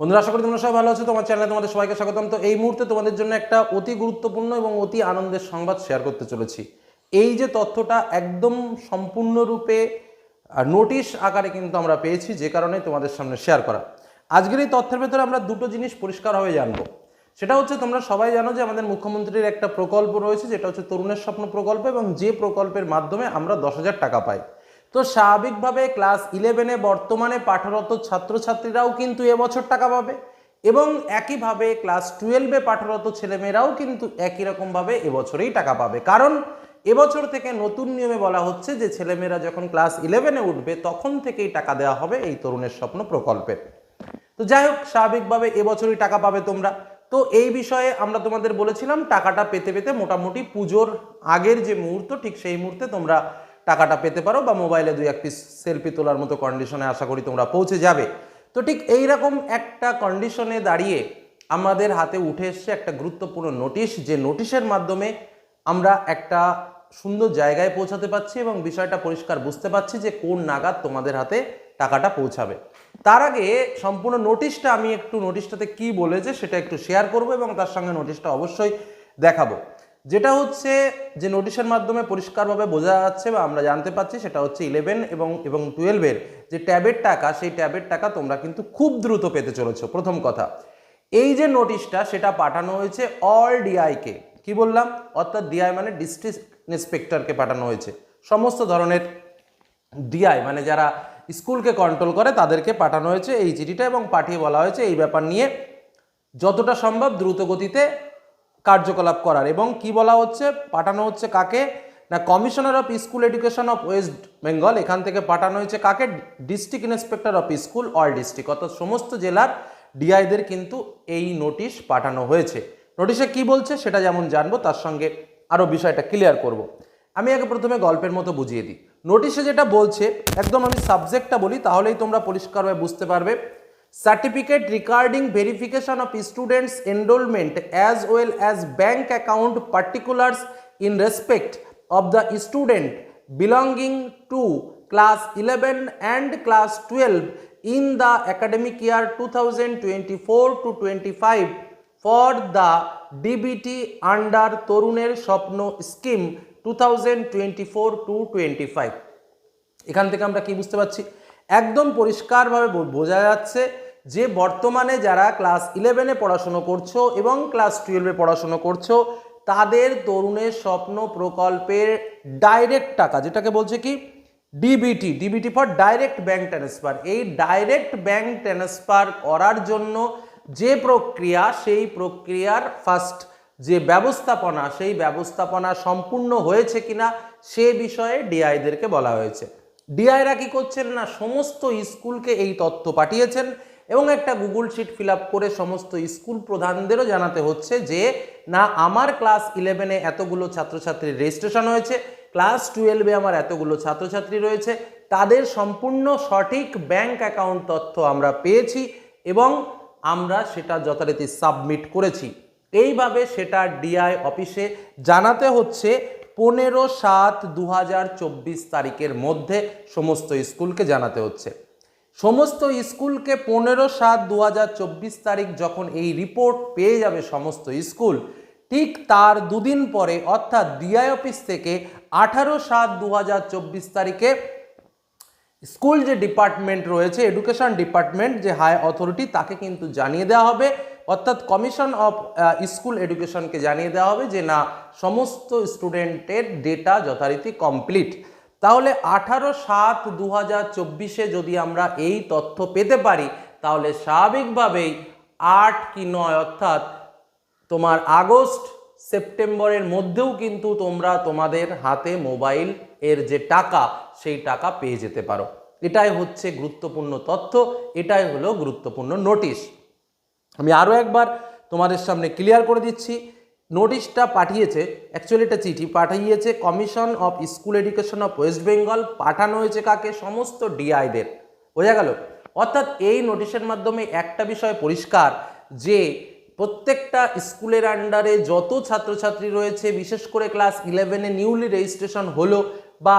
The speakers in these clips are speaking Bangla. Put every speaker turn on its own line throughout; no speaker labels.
বন্ধুরা, আশা করি তোমরা সবাই ভালো আছো। তোমার চ্যানেলে তোমাদের সবাইকে স্বাগতম। তো এই মুহূর্তে তোমাদের জন্য একটা অতি গুরুত্বপূর্ণ এবং অতি আনন্দের সংবাদ শেয়ার করতে চলেছি। এই যে তথ্যটা একদম সম্পূর্ণরূপে নোটিশ আকারে কিন্তু আমরা পেয়েছি, যে কারণে তোমাদের সামনে শেয়ার করা। আজকের এই তথ্যের ভেতরে আমরা দুটো জিনিস পরিষ্কারভাবে জানব। সেটা হচ্ছে, তোমরা সবাই জানো যে আমাদের মুখ্যমন্ত্রীর একটা প্রকল্প রয়েছে, যেটা হচ্ছে তরুণের স্বপ্ন প্রকল্প এবং যে প্রকল্পের মাধ্যমে আমরা দশ হাজার টাকা পাই। তো স্বাভাবিকভাবে ক্লাস ইলেভেনে বর্তমানে পাঠরত ছাত্রছাত্রীরাও কিন্তু এবছর টাকা পাবে এবং একইভাবে ক্লাস টুয়েলভে পাঠরত ছেলেমেয়েরাও কিন্তু একই রকমভাবে এবছরেই টাকা পাবে। কারণ এবছর থেকে নতুন নিয়মে বলা হচ্ছে যে ছেলেমেয়েরা যখন ক্লাস ইলেভেনে উঠবে তখন থেকেই টাকা দেওয়া হবে এই তরুণের স্বপ্ন প্রকল্পের। তো যাই হোক, স্বাভাবিকভাবে এবছরই টাকা পাবে তোমরা। তো এই বিষয়ে আমরা তোমাদের বলেছিলাম, টাকাটা পেতে পেতে মোটামুটি পুজোর আগের যে মুহূর্ত, ঠিক সেই মুহূর্তে তোমরা টাকাটা পেতে পারো বা মোবাইলে দুই এক পিস সেলফি তোলার মতো কন্ডিশনে আশা করি তোমরা পৌঁছে যাবে। তো ঠিক এই রকম একটা কন্ডিশনে দাঁড়িয়ে আমাদের হাতে উঠে এসছে একটা গুরুত্বপূর্ণ নোটিশ যে নোটিশের মাধ্যমে আমরা একটা সুন্দর জায়গায় পৌঁছাতে পারছি এবং বিষয়টা পরিষ্কার বুঝতে পারছি যে কোন নাগাদ তোমাদের হাতে টাকাটা পৌঁছাবে। তার আগে সম্পূর্ণ নোটিশটা আমি একটু নোটিশটাতে কি বলেছে সেটা একটু শেয়ার করব এবং তার সঙ্গে নোটিশটা অবশ্যই দেখাবো। যেটা হচ্ছে যে নোটিশের মাধ্যমে পরিষ্কারভাবে বোঝা যাচ্ছে বা আমরা জানতে পারছি সেটা হচ্ছে ইলেভেন এবং এবং টুয়েলভের যে ট্যাবের টাকা, সেই ট্যাবের টাকা তোমরা কিন্তু খুব দ্রুত পেতে চলেছ। প্রথম কথা, এই যে নোটিশটা সেটা পাঠানো হয়েছে অল ডিআইকে কি। বললাম? অর্থাৎ ডিআই মানে ডিস্ট্রিক্ট ইন্সপেক্টরকে পাঠানো হয়েছে। সমস্ত ধরনের ডিআই মানে যারা স্কুলকে কন্ট্রোল করে, তাদেরকে পাঠানো হয়েছে এই চিঠিটা এবং পাঠিয়ে বলা হয়েছে এই ব্যাপার নিয়ে যতটা সম্ভব দ্রুত গতিতে কার্যকলাপ করার। এবং কি বলা হচ্ছে? পাঠানো হচ্ছে কাকে? না, commissioner of school education of West Bengal, এখান থেকে পাঠানো হয়েছে কাকে? District inspector of school, all district. অর্থাৎ সমস্ত জেলার ডিআইদের কিন্তু এই নোটিশ পাঠানো হয়েছে। নোটিশে কি বলছে সেটা যেমন জানব, তার সঙ্গে আরও বিষয়টা ক্লিয়ার করব। আমি আগে প্রথমে গল্পের মতো বুঝিয়ে দিই। নোটিশে যেটা বলছে, একদম আমি সাবজেক্টটা বলি, তাহলেই তোমরা পরিষ্কারভাবে বুঝতে পারবে certificate regarding verification of students enrolment as well as bank account particulars in respect of the student belonging to class 11 and class 12 in the academic year 2024 to 25 for the DBT under তরুণের স্বপ্ন স্কিম 2024 to 25 এখান থেকে আমরা কি বুঝতে পারছি? একদম পরিষ্কারভাবে বোঝা যাচ্ছে যে বর্তমানে যারা ক্লাস ইলেভেনে পড়াশুনো করছ এবং ক্লাস টুয়েলভে পড়াশুনো করছ, তাদের তরুণের স্বপ্ন প্রকল্পের ডাইরেক্ট টাকা, যেটাকে বলছে কি? DBT DBT for direct bank transfer এই ডাইরেক্ট ব্যাংক ট্রান্সফার করার জন্য যে প্রক্রিয়া, সেই প্রক্রিয়ার ফার্স্ট যে ব্যবস্থাপনা, সেই ব্যবস্থাপনা সম্পূর্ণ হয়েছে কিনা, সে বিষয়ে ডিআইদেরকে বলা হয়েছে। ডিআইরা কি করছেন না? সমস্ত স্কুলকে এই তথ্য পাঠিয়েছেন এবং একটা গুগল শিট ফিল করে সমস্ত স্কুল প্রধানদেরও জানাতে হচ্ছে যে, না, আমার ক্লাস ইলেভেনে এতগুলো ছাত্রছাত্রীর রেজিস্ট্রেশন হয়েছে, ক্লাস টুয়েলভে আমার এতগুলো ছাত্রছাত্রী রয়েছে, তাদের সম্পূর্ণ সঠিক ব্যাংক অ্যাকাউন্ট তথ্য আমরা পেয়েছি এবং আমরা সেটা যথারীতি সাবমিট করেছি। এইভাবে সেটা ডিআই অফিসে জানাতে হচ্ছে পনেরো সাত দু তারিখের মধ্যে সমস্ত স্কুলকে জানাতে হচ্ছে। সমস্ত স্কুলকে পনেরো সাত দু তারিখ যখন এই রিপোর্ট পেয়ে যাবে সমস্ত স্কুল, ঠিক তার দুদিন পরে, অর্থাৎ ডিআই অফিস থেকে আঠারো সাত দু তারিখে স্কুল যে ডিপার্টমেন্ট রয়েছে, এডুকেশন ডিপার্টমেন্ট, যে হাই অথরিটি, তাকে কিন্তু জানিয়ে দেওয়া হবে। অর্থাৎ কমিশন অফ স্কুল এডুকেশনকে জানিয়ে দেওয়া হবে যে না, সমস্ত স্টুডেন্টের ডেটা যথারীতি কমপ্লিট। তাহলে আঠারো সাত দু হাজার চব্বিশে যদি আমরা এই তথ্য পেতে পারি, তাহলে স্বাভাবিকভাবেই আট কি নয়, অর্থাৎ তোমার আগস্ট, সেপ্টেম্বরের মধ্যেও কিন্তু তোমরা তোমাদের হাতে মোবাইল এর যে টাকা, সেই টাকা পেয়ে যেতে পারো। এটাই হচ্ছে গুরুত্বপূর্ণ তথ্য, এটাই হলো গুরুত্বপূর্ণ নোটিশ। আমি আরও একবার তোমাদের সামনে ক্লিয়ার করে দিচ্ছি। নোটিশটা পাঠিয়েছে অ্যাকচুয়ালি এটা চিঠি পাঠিয়েছে commission of school education of West Bengal পাঠানো হয়েছে কাকে? সমস্ত ডিআইদের বোঝা গেল? অর্থাৎ এই নোটিশের মাধ্যমে একটা বিষয় পরিষ্কার যে প্রত্যেকটা স্কুলের আন্ডারে যত ছাত্রছাত্রী রয়েছে, বিশেষ করে ক্লাস ইলেভেনে নিউলি রেজিস্ট্রেশন হলো বা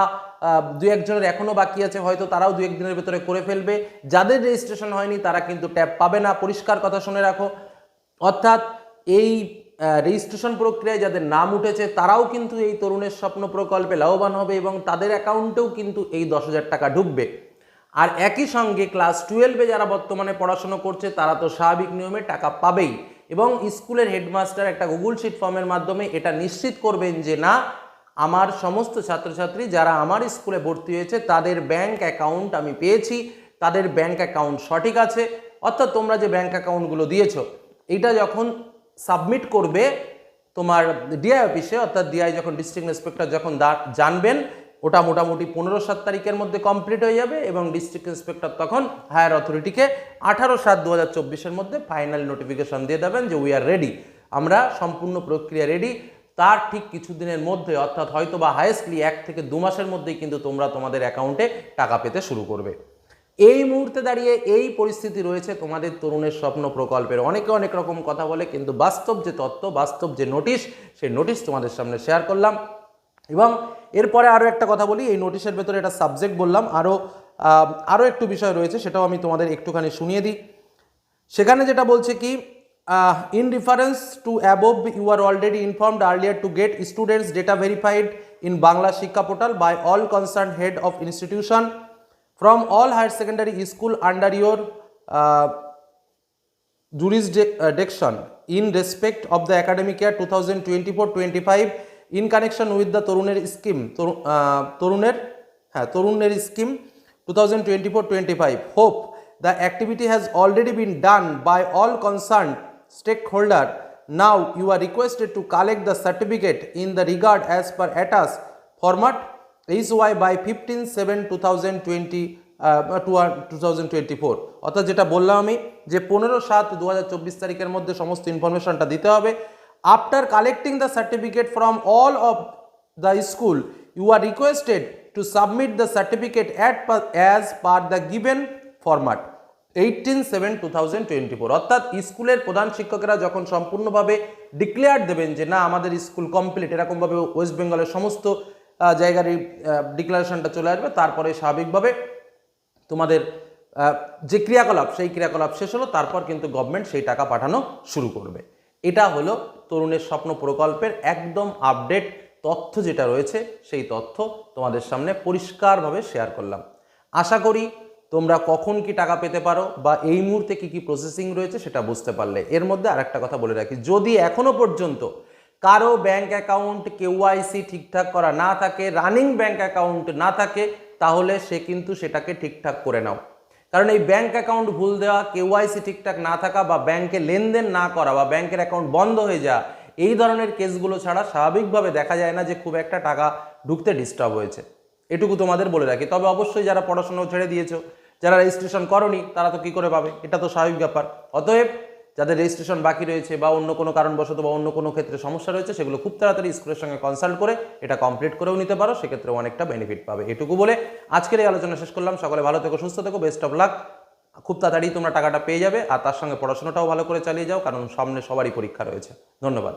দু একজনের এখনও বাকি আছে, হয়তো তারাও দু একদিনের ভেতরে করে ফেলবে। যাদের রেজিস্ট্রেশন হয়নি, তারা কিন্তু ট্যাব পাবে না। পরিষ্কার কথা শুনে রাখো। অর্থাৎ এই রেজিস্ট্রেশন প্রক্রিয়ায় যাদের নাম উঠেছে, তারাও কিন্তু এই তরুণের স্বপ্ন প্রকল্পে লাভবান হবে এবং তাদের অ্যাকাউন্টেও কিন্তু এই দশ হাজার টাকা ঢুকবে। আর একই সঙ্গে ক্লাস টুয়েলভে যারা বর্তমানে পড়াশুনো করছে, তারা তো স্বাভাবিক নিয়মে টাকা পাবেই। এবং স্কুলের হেডমাস্টার একটা গুগল শিট ফর্মের মাধ্যমে এটা নিশ্চিত করবেন যে না আমার সমস্ত ছাত্রছাত্রী যারা আমার স্কুলে ভর্তি হয়েছে, তাদের ব্যাংক অ্যাকাউন্ট আমি পেয়েছি। তাদের ব্যাংক অ্যাকাউন্ট সঠিক আছে। অর্থাৎ তোমরা যে ব্যাংক অ্যাকাউন্টগুলো দিয়েছ এটা যখন সাবমিট করবে তোমার ডিআই অফিসে অর্থাৎ ডিআই যখন ডিস্ট্রিক্ট ইন্সপেক্টর যখন জানবেন, ওটা মোটামুটি পনেরো সাত তারিখের মধ্যে কমপ্লিট হয়ে যাবে এবং ডিস্ট্রিক্ট ইন্সপেক্টর তখন হায়ার অথরিটিকে আঠারো সাত দু হাজার মধ্যে ফাইনাল নোটিফিকেশন দিয়ে দেবেন যে উই আর রেডি আমরা সম্পূর্ণ প্রক্রিয়া রেডি তার ঠিক কিছুদিনের মধ্যে, অর্থাৎ হয়তো বা হায়েস্টলি এক থেকে দু মাসের মধ্যেই কিন্তু তোমরা তোমাদের অ্যাকাউন্টে টাকা পেতে শুরু করবে। এই মুহূর্তে দাঁড়িয়ে এই পরিস্থিতি রয়েছে তোমাদের তরুণের স্বপ্ন প্রকল্পের। অনেকে অনেক রকম কথা বলে, কিন্তু বাস্তব যে তত্ত্ব, বাস্তব যে নোটিশ সেই নোটিশ তোমাদের সামনে শেয়ার করলাম। এবং এরপরে আরও একটা কথা বলি, এই নোটিশের ভেতরে একটা সাবজেক্ট বললাম। আরও আরও একটু বিষয় রয়েছে, সেটাও আমি তোমাদের একটুখানি শুনিয়ে দিই। সেখানে যেটা বলছে কি uh, in reference to above you are already informed earlier to get students data verified in Bangla Shikha portal by all concerned head of institution. From all higher secondary school under your uh, jurisdiction in respect of the academic year 2024-25 in connection with the Toruner scheme Toruner, uh, Toruner scheme 2024-25 hope the activity has already been done by all concerned stakeholder. Now, you are requested to collect the certificate in the regard as per ATAS format. HY by 15 7 2020 two thousand twenty four অর্থাৎ যেটা বললাম আমি, যে পনেরো সাত দু হাজার চব্বিশ তারিখের মধ্যে সমস্ত ইনফরমেশনটা দিতে হবে। After collecting the certificate from all of the school you are requested to submit the certificate at as per the given format eighteen seven two thousand twenty four অর্থাৎ স্কুলের প্রধান শিক্ষকেরা যখন সম্পূর্ণভাবে ডিক্লেয়ার দেবেন যে না, আমাদের স্কুল কমপ্লিট এরকমভাবে ওয়েস্ট বেঙ্গলের সমস্ত জায়গার এই ডিক্লারেশনটা চলে আসবে, তারপরে স্বাভাবিকভাবে তোমাদের যে ক্রিয়াকলাপ, সেই ক্রিয়াকলাপ শেষ হলো, তারপর কিন্তু গভর্নমেন্ট সেই টাকা পাঠানো শুরু করবে। এটা হলো তরুণের স্বপ্ন প্রকল্পের একদম আপডেট তথ্য যেটা রয়েছে, সেই তথ্য তোমাদের সামনে পরিষ্কারভাবে শেয়ার করলাম। আশা করি তোমরা কখন কি টাকা পেতে পারো বা এই মুহূর্তে কি কি প্রসেসিং রয়েছে সেটা বুঝতে পারলে। এর মধ্যে আরেকটা কথা বলে রাখি, যদি এখনও পর্যন্ত কারও ব্যাংক অ্যাকাউন্ট কেওয়াইসি ঠিকঠাক করা না থাকে রানিং ব্যাংক অ্যাকাউন্ট না থাকে, তাহলে সে কিন্তু সেটাকে ঠিকঠাক করে নাও। কারণ এই ব্যাংক অ্যাকাউন্ট ভুল দেওয়া কেওয়াইসি ঠিকঠাক না থাকা বা ব্যাংকে লেনদেন না করা বা ব্যাংকের অ্যাকাউন্ট বন্ধ হয়ে যাওয়া, এই ধরনের কেসগুলো ছাড়া স্বাভাবিকভাবে দেখা যায় না যে খুব একটা টাকা ঢুকতে ডিস্টার্ব হয়েছে। এটুকু তোমাদের বলে রাখি। তবে অবশ্যই যারা পড়াশোনা ছেড়ে দিয়েছ যারা রেজিস্ট্রেশন করনি, তারা তো কি করে পাবে? এটা তো স্বাভাবিক ব্যাপার। অতএব যাদের রেজিস্ট্রেশন বাকি রয়েছে বা অন্য কোনো কারণবশত বা অন্য কোনো ক্ষেত্রে সমস্যা রয়েছে, সেগুলো খুব তাড়াতাড়ি স্কুলের সঙ্গে কনসাল্ট করে এটা কমপ্লিট করেও নিতে পারো। সেক্ষেত্রে অনেকটা বেনিফিট পাবে। এটুকু বলে আজকের এই আলোচনা শেষ করলাম। সকলে ভালো থেকো, সুস্থ থেকো বেস্ট অফ লাক খুব তাড়াতাড়ি তোমরা টাকাটা পেয়ে যাবে, আর তার সঙ্গে পড়াশোনাটাও ভালো করে চালিয়ে যাও, কারণ সামনে সবারই পরীক্ষা রয়েছে। ধন্যবাদ।